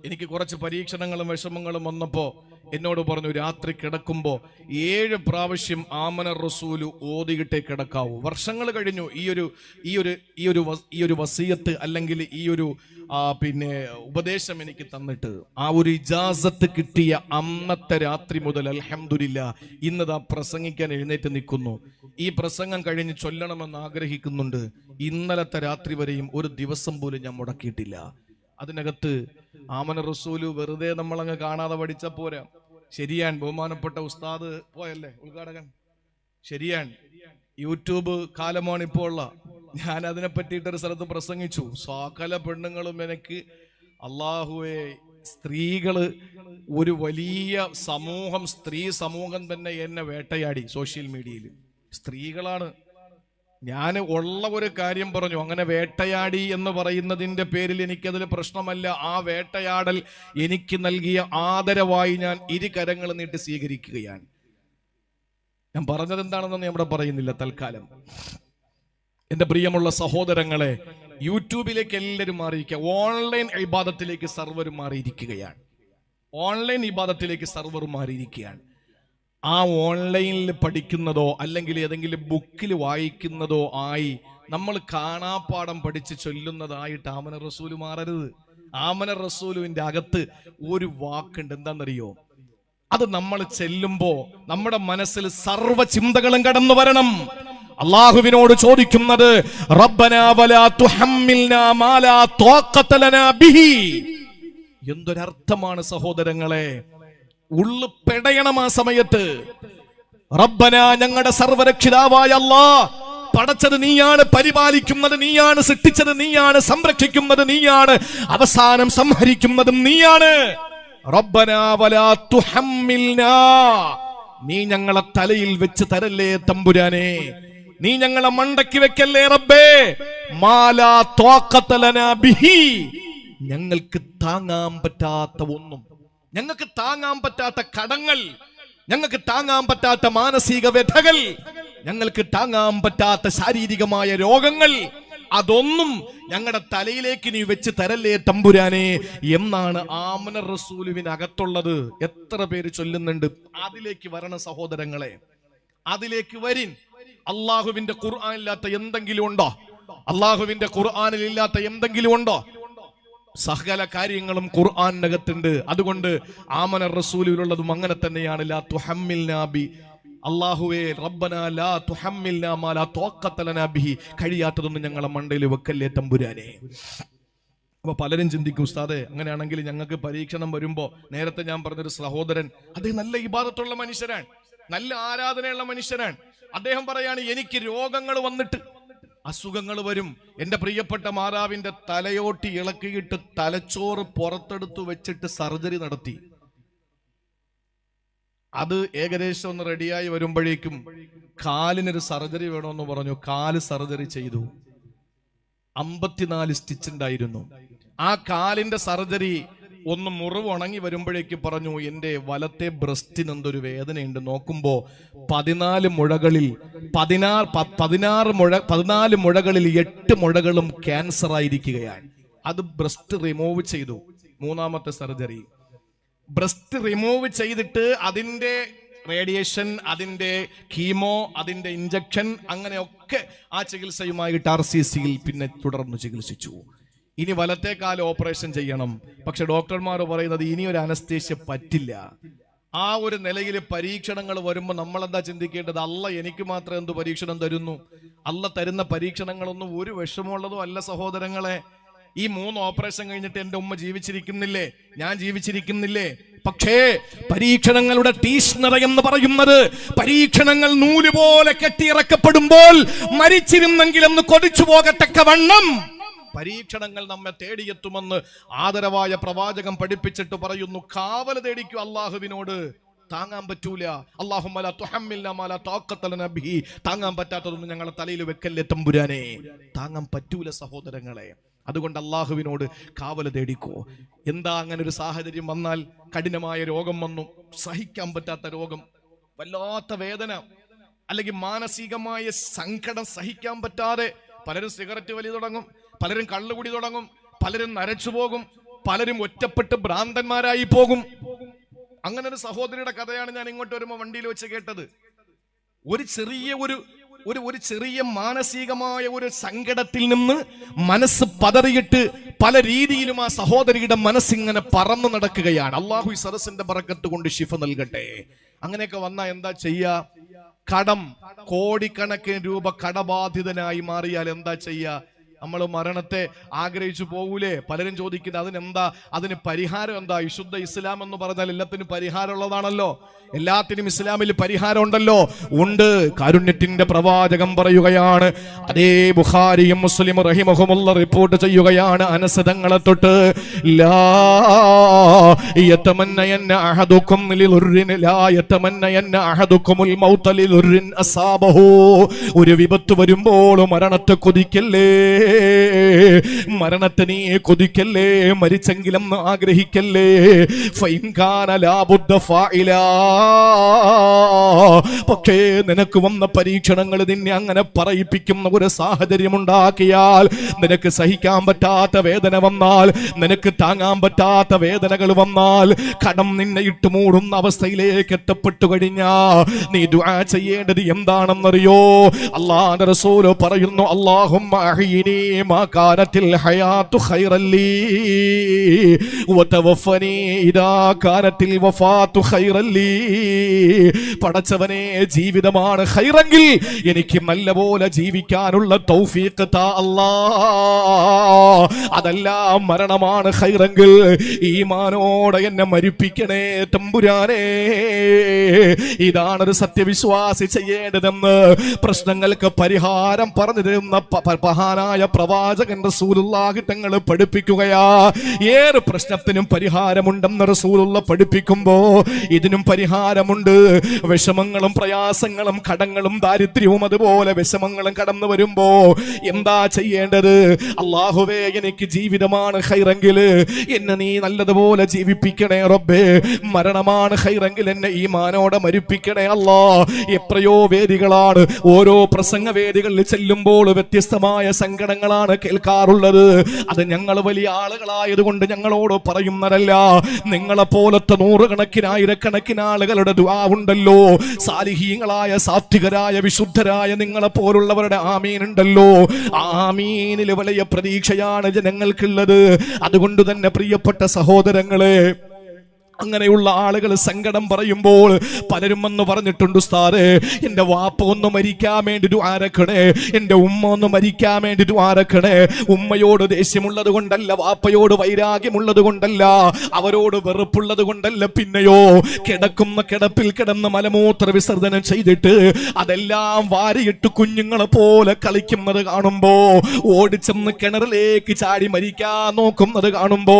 എനിക്ക് കുറച്ച് പരീക്ഷണങ്ങളും വിഷമങ്ങളും വന്നപ്പോ എന്നോട് പറഞ്ഞു രാത്രി കിടക്കുമ്പോൾ ഏഴ് പ്രാവശ്യം ആമന റസൂൽ ഓതിയിട്ടേ കിടക്കാവൂ. വർഷങ്ങൾ കഴിഞ്ഞു. ഈ ഒരു ഈ ഒരു ഈ ഒരു ഈ ഒരു വസീയത്ത് അല്ലെങ്കിൽ ഈ ഒരു പിന്നെ ഉപദേശം എനിക്ക് തന്നിട്ട് ആ ഒരു ഇജാസത്ത് കിട്ടിയ അന്നത്തെ രാത്രി മുതൽ അൽഹംദുലില്ല ഇന്നതാ പ്രസംഗിക്കാൻ എഴുന്നേറ്റ് നിൽക്കുന്നു. ഈ പ്രസംഗം കഴിഞ്ഞ് ചൊല്ലണമെന്ന് ആഗ്രഹിക്കുന്നുണ്ട്. ഇന്നലത്തെ രാത്രി വരെയും ഒരു ദിവസം പോലും ഞാൻ മുടക്കിയിട്ടില്ല. അതിനകത്ത് ആമന റസൂൽ വെറുതെ നമ്മളങ്ങ് കാണാതെ പഠിച്ച പോരാ. ശരിയാൻ ബഹുമാനപ്പെട്ട ഉസ്താദ് പോയല്ലേ ഉദ്ഘാടകൻ? ശരിയാൻ. യൂട്യൂബ് കാലമാണ് ഇപ്പോൾ ഉള്ള ഞാൻ അതിനെ പറ്റിയിട്ടൊരു സ്ഥലത്ത് പ്രസംഗിച്ചു. സകല പെണ്ണുങ്ങളും എനിക്ക് അള്ളാഹുവെ സ്ത്രീകൾ ഒരു വലിയ സമൂഹം സ്ത്രീ സമൂഹം തന്നെ എന്നെ വേട്ടയാടി സോഷ്യൽ മീഡിയയിൽ. സ്ത്രീകളാണ് ഞാൻ ഉള്ള ഒരു കാര്യം പറഞ്ഞു. അങ്ങനെ വേട്ടയാടി എന്ന് പറയുന്നതിന്റെ പേരിൽ എനിക്കതിൽ പ്രശ്നമല്ല. ആ വേട്ടയാടൽ എനിക്ക് നൽകിയ ആദരവായി ഞാൻ ഇരു കരങ്ങൾ നീട്ടി സ്വീകരിക്കുകയാണ്. ഞാൻ പറഞ്ഞത് എന്താണെന്നൊന്നും ഇവിടെ പറയുന്നില്ല തൽക്കാലം. എന്റെ പ്രിയമുള്ള സഹോദരങ്ങളെ യൂട്യൂബിലേക്ക് എല്ലാവരും മാറിയിരിക്കുക. ഓൺലൈൻ ഇബാദത്തിലേക്ക് സർവരും മാറിയിരിക്കുകയാണ്. ഓൺലൈൻ ഇബാദത്തിലേക്ക് സർവർ മാറിയിരിക്കുകയാണ്. ആ ഓൺലൈനിൽ പഠിക്കുന്നതോ അല്ലെങ്കിൽ ഏതെങ്കിലും ബുക്കിൽ വായിക്കുന്നതോ ആയി നമ്മൾ കാണാപ്പാടം പഠിച്ച് ചൊല്ലുന്നതായിട്ട് ആമന റസൂൽ മാറരുത്. ആമന റസൂലുവിന്റെ അകത്ത് ഒരു വാക്കുണ്ട്. എന്താണെന്നറിയോ? അത് നമ്മൾ ചെല്ലുമ്പോ നമ്മുടെ മനസ്സിൽ സർവ ചിന്തകളും കടന്നു വരണം. അള്ളാഹുവിനോട് ചോദിക്കുന്നത് എന്തൊരർത്ഥമാണ് സഹോദരങ്ങളെ? ഉള്ളു പെടയണം ആ സമയത്ത്. റബ്ബന ഞങ്ങളുടെ സർവരക്ഷിതാവായ അല്ലാ പടച്ചത് നീയാണ് പരിപാലിക്കുന്നത് നീയാണ് സൃഷ്ടിച്ചത് നീയാണ് സംരക്ഷിക്കുന്നത് നീയാണ് അവസാനം സംഹരിക്കുന്നതും നീയാണ്. നീ ഞങ്ങളെ തലയിൽ വെച്ച് തരല്ലേ തമ്പുരാനെ? നീ ഞങ്ങളെ മണ്ടയ്ക്ക് വെക്കല്ലേ റബ്ബേ? മാലാ ബിഹി. ഞങ്ങൾക്ക് താങ്ങാൻ പറ്റാത്ത ഒന്നും ഞങ്ങൾക്ക് താങ്ങാൻ പറ്റാത്ത കടങ്ങൾ ഞങ്ങൾക്ക് താങ്ങാൻ പറ്റാത്ത മാനസിക വ്യഥകൾ ഞങ്ങൾക്ക് താങ്ങാൻ പറ്റാത്ത ശാരീരികമായ രോഗങ്ങൾ അതൊന്നും ഞങ്ങളുടെ തലയിലേക്ക് നീ വെച്ച് തരല്ലേ തമ്പുരാനെ? എന്നാണ് ആമന റസൂലുവിനകത്തുള്ളത്. എത്ര പേര് ചൊല്ലുന്നുണ്ട്? അതിലേക്ക് വരണ സഹോദരങ്ങളെ അതിലേക്ക് വരിൻ. അള്ളാഹുവിന്റെ ഖുർആനില്ലാത്ത എന്തെങ്കിലും ഉണ്ടോ? അള്ളാഹുവിന്റെ ഖുർആാനിലില്ലാത്ത എന്തെങ്കിലും ഉണ്ടോ? സകല കാര്യങ്ങളും ഖുർആാനകത്തുണ്ട് അതുകൊണ്ട് ആമന റസൂലിലുള്ളതും അങ്ങനെ തന്നെയാണ്. ലാ തുഹമ്മിൽ നാബി അള്ളാഹുവേ റബ്ബന ലാ തുഹമ്മിൽനാ മാ ലാ കഴിയാത്തതൊന്നും ഞങ്ങളെ മണ്ടയിൽ വെക്കല്ലേ തമ്പുരാനെ. അപ്പൊ പലരും ചിന്തിക്കും ഉസ്താദെ അങ്ങനെയാണെങ്കിൽ ഞങ്ങൾക്ക് പരീക്ഷണം വരുമ്പോ നേരത്തെ ഞാൻ പറഞ്ഞൊരു സഹോദരൻ അദ്ദേഹം നല്ല ഇബാദത്തുള്ള മനുഷ്യരാണ്. നല്ല ആരാധനയുള്ള മനുഷ്യരാണ്. അദ്ദേഹം പറയാണ് എനിക്ക് രോഗങ്ങൾ വന്നിട്ട് അസുഖങ്ങൾ വരും. എന്റെ പ്രിയപ്പെട്ട മാതാവിന്റെ തലയോട്ടി ഇളക്കിയിട്ട് തലച്ചോറ് പുറത്തെടുത്ത് വെച്ചിട്ട് സർജറി നടത്തി. അത് ഏകദേശം ഒന്ന് റെഡിയായി വരുമ്പോഴേക്കും കാലിനൊരു സർജറി വേണമെന്ന് പറഞ്ഞു. കാൽ സർജറി ചെയ്തു. അമ്പത്തിനാല് സ്റ്റിച്ച് ഉണ്ടായിരുന്നു. ആ കാലിന്റെ സർജറി ഒന്ന് മുറിവ് ഉണങ്ങി വരുമ്പോഴേക്ക് പറഞ്ഞു എന്റെ വലത്തെ ബ്രസ്റ്റിന് എന്തൊരു വേദനയുണ്ട്. നോക്കുമ്പോൾ പതിനാല് മുഴകളിൽ പതിനാറ് പതിനാറ് മുഴ പതിനാല് മുഴകളിൽ എട്ട് മുഴകളും ക്യാൻസർ ആയിരിക്കുകയാണ്. അത് ബ്രസ്റ്റ് റിമൂവ് ചെയ്തു. മൂന്നാമത്തെ സർജറി ബ്രസ്റ്റ് റിമൂവ് ചെയ്തിട്ട് അതിന്റെ റേഡിയേഷൻ അതിന്റെ കീമോ അതിന്റെ ഇഞ്ചക്ഷൻ അങ്ങനെയൊക്കെ ആ ചികിത്സയുമായിട്ട് ആർ സി സിയിൽ പിന്നെ തുടർന്ന് ചികിത്സിച്ചു. ഇനി വലത്തേക്കാൽ ഓപ്പറേഷൻ ചെയ്യണം. പക്ഷെ ഡോക്ടർമാർ പറയുന്നത് ഇനി ഒരു അനസ്തേഷ്യ പറ്റില്ല. ആ ഒരു നിലയിൽ പരീക്ഷണങ്ങൾ വരുമ്പോൾ നമ്മൾ എന്താ ചിന്തിക്കേണ്ടത്? അല്ല എനിക്ക് മാത്രം എന്ത് പരീക്ഷണം തരുന്നു? അല്ല തരുന്ന പരീക്ഷണങ്ങളൊന്നും ഒരു വിഷമമുള്ളതും അല്ല സഹോദരങ്ങളെ. ഈ മൂന്ന് ഓപ്പറേഷൻ കഴിഞ്ഞിട്ട് എന്റെ ഉമ്മ ജീവിച്ചിരിക്കുന്നില്ലേ? ഞാൻ ജീവിച്ചിരിക്കുന്നില്ലേ? പക്ഷേ പരീക്ഷണങ്ങളുടെ തീഷ്ണത എന്ന് പറയുന്നത് പരീക്ഷണങ്ങൾ നൂൽ പോലെ കെട്ടിയിറക്കപ്പെടുമ്പോൾ മരിച്ചിരുന്നെങ്കിലെന്ന് കൊതിച്ചു പോകത്തക്കവണ്ണം പരീക്ഷണങ്ങൾ നമ്മെ തേടിയെത്തുമെന്ന് ആദരവായ പ്രവാചകം പഠിപ്പിച്ചിട്ട് പറയുന്നു. കാവൽ തേടിക്കൂ അള്ളാഹുവിനോട് താങ്ങാൻ പറ്റൂല. അള്ളാഹുമല താങ്ങാൻ പറ്റാത്തതൊന്നും ഞങ്ങളെ തലയിൽ വെക്കല്ലേ തമ്പുരാനെ. താങ്ങാൻ പറ്റൂല സഹോദരങ്ങളെ. അതുകൊണ്ട് അള്ളാഹുവിനോട് കാവൽ തേടിക്കോ. എന്താ അങ്ങനെ ഒരു സാഹചര്യം വന്നാൽ കഠിനമായ രോഗം വന്നു. സഹിക്കാൻ പറ്റാത്ത രോഗം. വല്ലാത്ത വേദന. അല്ലെങ്കിൽ മാനസികമായ സങ്കടം സഹിക്കാൻ പറ്റാതെ പലരും സിഗരറ്റ് വലി തുടങ്ങും. പലരും കള്ളുകുടി തുടങ്ങും പലരും നരച്ചു പോകും പലരും ഒറ്റപ്പെട്ട് ഭ്രാന്തന്മാരായി പോകും. അങ്ങനെ ഒരു സഹോദരിയുടെ കഥയാണ് ഞാൻ ഇങ്ങോട്ട് വരുമ്പോൾ വണ്ടിയിൽ വെച്ച് കേട്ടത്. ഒരു ചെറിയ ഒരു ഒരു ഒരു ചെറിയ മാനസികമായ ഒരു സങ്കടത്തിൽ നിന്ന് മനസ്സ് പതറിയിട്ട് പല രീതിയിലും ആ സഹോദരിയുടെ മനസ്സിങ്ങനെ പറന്നു നടക്കുകയാണ്. അള്ളാഹു സദസ്സിന്റെ പറക്കത്ത് കൊണ്ട് ശിഫ നൽകട്ടെ. അങ്ങനെയൊക്കെ വന്നാ എന്താ ചെയ്യ? കടം കോടിക്കണക്കിന് രൂപ കടബാധിതനായി മാറിയാൽ എന്താ ചെയ്യാ? നമ്മൾ മരണത്തെ ആഗ്രഹിച്ചു പോകൂലേ? പലരും ചോദിക്കുന്നത് അതിനെന്താ? അതിന് പരിഹാരം എന്താ? വിശുദ്ധ ഇസ്ലാം എന്ന് പറഞ്ഞാൽ എല്ലാത്തിനും പരിഹാരം ഉള്ളതാണല്ലോ എല്ലാത്തിനും ഇസ്ലാമിൽ പരിഹാരം ഉണ്ടല്ലോ ഉണ്ട്. കാരുണ്യത്തിന്റെ പ്രവാചകം പറയുകയാണ്. അതേ ബുഹാരിയും മുസ്ലിം റഹിമഹുമുള്ള റിപ്പോർട്ട് ചെയ്യുകയാണ്. അനസതങ്ങളെ തൊട്ട് ഒരു വിപത്ത് വരുമ്പോൾ മരണത്തെ കൊതിക്കല്ലേ? മരണത്തെ നീ കൊതിക്കല്ലേ? മരിച്ചെങ്കിലും ആഗ്രഹിക്കല്ലേ? പക്ഷേ നിനക്ക് വന്ന പരീക്ഷണങ്ങൾ നിന്നെ അങ്ങനെ പറയിപ്പിക്കുന്ന ഒരു സാഹചര്യം ഉണ്ടാക്കിയാൽ നിനക്ക് സഹിക്കാൻ പറ്റാത്ത വേദന വന്നാൽ നിനക്ക് താങ്ങാൻ പറ്റാത്ത വേദനകൾ വന്നാൽ കടം നിന്നെ ഇട്ടുമൂടുന്ന അവസ്ഥയിലേക്ക് എത്തപ്പെട്ടു കഴിഞ്ഞാ നീ ദുആ ചെയ്യേണ്ടത് എന്താണെന്നറിയോ? അള്ളാഹ് റസൂൽ പറയുന്നു അല്ലാഹുമ്മ كانت الحياة خيرا لي ഖൈറല്ലി. إذا كانت الوفاة خيرا ഖൈറല്ലി. പടച്ചവനെ ജീവിതമാണ് ഖൈറെങ്കിൽ എനിക്ക് നല്ല പോലെ ജീവിക്കാനുള്ള തൗഫീഖ് താ അല്ലാ. അതല്ല മരണമാണ് ഹൈറെങ്കിൽ ഈ മാനോടെ എന്നെ മരിപ്പിക്കണേ തമ്പുരാനേ. ഇതാണൊരു സത്യവിശ്വാസി ചെയ്യേണ്ടതെന്ന് പ്രശ്നങ്ങൾക്ക് പരിഹാരം പറഞ്ഞു തരുന്ന മഹാനായ പ്രവാചകൻ റസൂലുള്ളാഹി തങ്ങൾ പഠിപ്പിക്കുകയാ. ഏത് പ്രശ്നത്തിനും പരിഹാരമുണ്ടെന്ന് റസൂലുള്ള പഠിപ്പിക്കുമ്പോ ഇതിനും പരിഹാരമുണ്ട്. വിഷമങ്ങളും പ്രയാസങ്ങളും കടങ്ങളും ദാരിദ്ര്യവും അതുപോലെ വിഷമങ്ങളും കടന്നു വരുമ്പോ എന്താ ചെയ്യേണ്ടത്? അള്ളാഹുവേ എനിക്ക് ജീവിതമാണ് ഹൈറെങ്കിൽ എന്നെ നീ നല്ലതുപോലെ ജീവിപ്പിക്കണേ റബ്ബേ. മരണമാണ് ഹൈറെങ്കിൽ എന്നെ ഈ മാനോടെ മരിപ്പിക്കണേ അല്ലാ. എത്രയോ വേദികളാണ്. ഓരോ പ്രസംഗ വേദികളിൽ ചെല്ലുമ്പോൾ വ്യത്യസ്തമായ സങ്കടങ്ങളാണ് കേൾക്കാറുള്ളത്. അത് ഞങ്ങൾ വലിയ ആളുകളായതുകൊണ്ട് ഞങ്ങളോട് പറയുന്നതല്ല. നിങ്ങളെ പോലത്തെ നൂറുകണക്കിന് ആയിരക്കണക്കിന് ആളുകളുടെ ദുആ ഉണ്ടല്ലോ. സാലിഹീങ്ങളായ സാത്വികരായ വിശുദ്ധരായ നിങ്ങളെ പോലുള്ളവരുടെ ആമീൻ ഉണ്ടല്ലോ. ആമീനിൽ വലിയ പ്രതീക്ഷയാണ് ജനങ്ങൾക്കുള്ളത്. അതുകൊണ്ട് തന്നെ പ്രിയപ്പെട്ട സഹോദരങ്ങളെ അങ്ങനെയുള്ള ആളുകൾ സങ്കടം പറയുമ്പോൾ പലരും വന്ന് പറഞ്ഞിട്ടുണ്ട് ഉസ്താദേ എന്റെ വാപ്പ ഒന്ന് മരിക്കാൻ വേണ്ടി ആരക്കണേ എന്റെ ഉമ്മ ഒന്ന് മരിക്കാൻ വേണ്ടി ആരക്കണേ ഉമ്മയോട് ദേഷ്യമുള്ളത് കൊണ്ടല്ല വാപ്പയോട് വൈരാഗ്യമുള്ളത് കൊണ്ടല്ല അവരോട് വെറുപ്പുള്ളത് കൊണ്ടല്ല. പിന്നെയോ കിടക്കുന്ന കിടപ്പിൽ കിടന്ന് മലമൂത്ര വിസർജനം ചെയ്തിട്ട് അതെല്ലാം വാരിയിട്ട് കുഞ്ഞുങ്ങളെ പോലെ കളിക്കുന്നത് കാണുമ്പോ ഓടിച്ചെന്ന് കിണറിലേക്ക് ചാടി മരിക്കാൻ നോക്കുന്നത് കാണുമ്പോ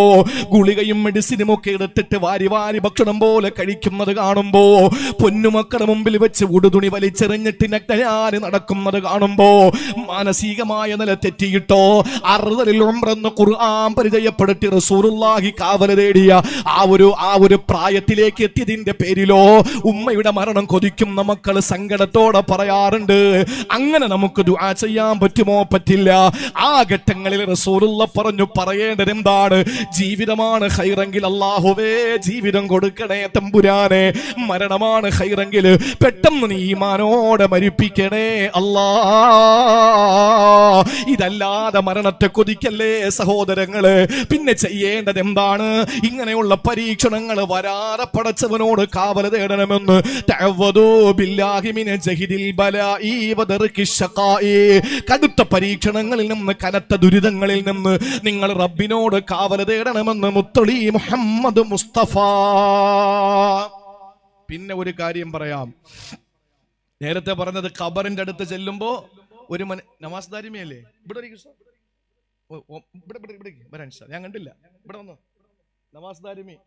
ഗുളികയും മെഡിസിനും ഒക്കെ എടുത്തിട്ട് വാരി വാരി ഭക്ഷണം പോലെ കഴിക്കുന്നത് കാണുമ്പോ പൊന്നുമക്കളുടെ മുമ്പിൽ വെച്ച് ഉടുതുണി വലിച്ചെറിഞ്ഞിട്ട് നഗ്നയാന് നടക്കുന്നത് കാണുമ്പോ മാനസികമായ നില തെറ്റിയിട്ടോ അറുതലിൽ ഉംറെന്ന് ഖുർആൻ പരിചയപ്പെടുത്തി റസൂലുള്ളാഹി കാവല തേടിയ ആ ഒരു ആ ഒരു പ്രായത്തിലേക്ക് എത്തിയതിന്റെ പേരിലോ ഉമ്മയുടെ മരണം കൊതിക്കുന്ന മക്കൾ സങ്കടത്തോടെ പറയാറുണ്ട്. അങ്ങനെ നമുക്ക് ദുആ ചെയ്യാൻ പറ്റുമോ? പറ്റില്ല. ആ ഘട്ടങ്ങളിൽ റസൂലുള്ള പറഞ്ഞു പറയേണ്ടത് എന്താണ് ജീവിതമാണ് ഹൈറെങ്കിൽ അള്ളാഹുവേ ജീവിതം കൊടുക്കണേ തമ്പുരാനെ. മരണമാണ് ഹൈറെങ്കിൽ പെട്ടെന്ന് നീ മാനോടെ മരിപ്പിക്കണേ അല്ലാ. ഇതല്ലാതെ മരണത്തെ കൊതിക്കല്ലേ സഹോദരങ്ങൾ. പിന്നെ ചെയ്യേണ്ടത് എന്താണ്? ഇങ്ങനെയുള്ള പരീക്ഷണങ്ങൾ വരാതെ പടച്ചവനോട് കാവല തേടണമെന്ന്. കടുത്ത പരീക്ഷണങ്ങളിൽ നിന്ന് കനത്ത ദുരിതങ്ങളിൽ നിന്ന് നിങ്ങൾ റബ്ബിനോട് കാവല തേടണമെന്ന് മുത്തളി മുഹമ്മദ് മുസ്തഫ പിന്നെ ഒരു കാര്യം പറയാം. നേരത്തെ പറഞ്ഞത് ഖബറിന്റെ അടുത്ത് ചെല്ലുമ്പോ ഒരു മന നമാസ് ദാരിമയല്ലേ? ഇവിടെ ഇവിടെ ഇവിടെ ഇവിടെ വരാൻ. ഞാൻ കണ്ടില്ല. ഇവിടെ വന്നോ. നമാസ് ദാരിമി